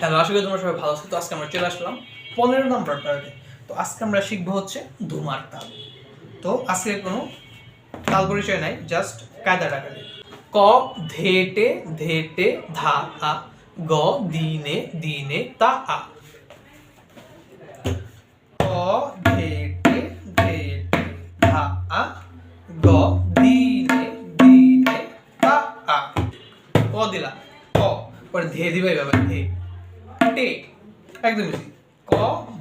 Hello, আশা করি তোমরা সবাই ভালো আছো। তো আজকে আমরা চলে আসলাম পনেরো নম্বর পার্টে। তো আজকে আমরা শিখব হচ্ছে ধুমার তাল। তো আজকে কোনো তাল পরিচয় নাই জাস্ট কায়দা টাকালে ক, ধেটে ধেটে, ধা, আ, গ, দিনে দিনে, তা, আ। ক, ধেটে ধেটে, ধা, আ, গ, দিনে দিনে, তা, আ। ক দিলা? ক। পরে ধে দিবে এইভাবে ধে। টে একদম। ক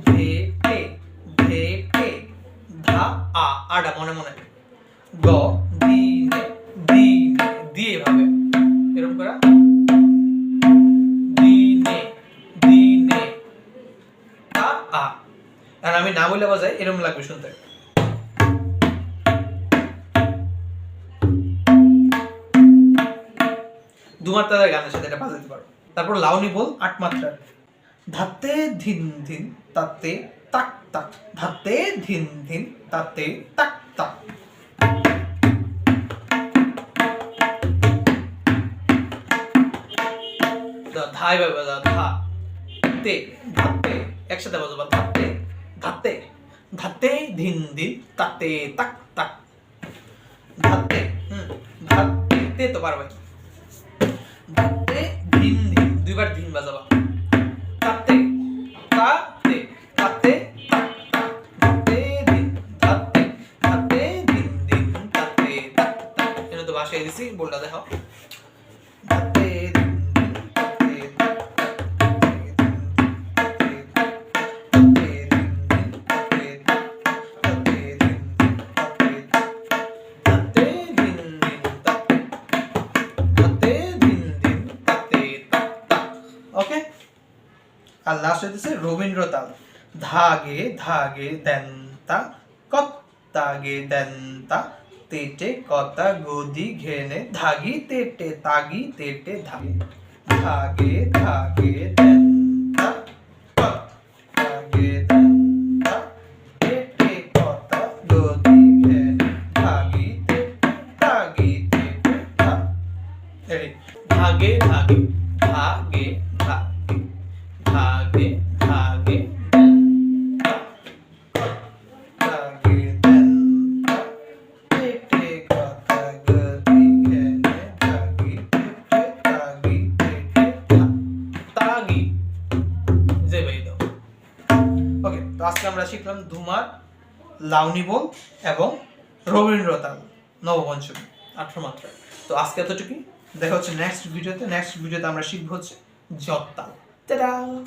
ধে টে ধে টে ধা, আ আটা মনে মনে। গ দিনে দিনে দিয়ে এভাবে এরকম করা। দিনে দিনে তা আ। আর আমি না বলে বাজাই এরকম লাগবে শুনতে। দুমাত্রার গানের সাথে এটা বাজাতে পারো। তারপর লাউনি বল, আট মাত্রার। ধাতে ধিন ধিন, তাতে তাক তাক। ধাতে ধিন ধিন, তাতে তাক তাক। ধাই বাবা ধা। তে ধাতে একসাথে বাজাবা ধাতে ধাতে ধাতে ধিন ধিন, তাতে তাক তাক। ধাতে ধাতে তো পারবে ধাতে ধিন ধিন, দুইবার ধিন বাজাবা। ওকে আর লাস্ট হইতেছে রবীন্দ্র তাল धागे धागे दंता कत्तागे दंता तेटे, कता, गोदी, घेने, धागी, तेटे, तागी, तेटे धागे धागे धागे धागे धागे। তো আজকে আমরা শিখলাম ধুমার, লাউনি বোল এবং রবীন্দ্রতাল নবপঞ্চমী, আঠারো মাত্রা। তো আজকে এতটুকুই। দেখা হচ্ছে নেক্সট ভিডিওতে নেক্সট ভিডিওতে আমরা শিখব হচ্ছে জত তাল Ta-da!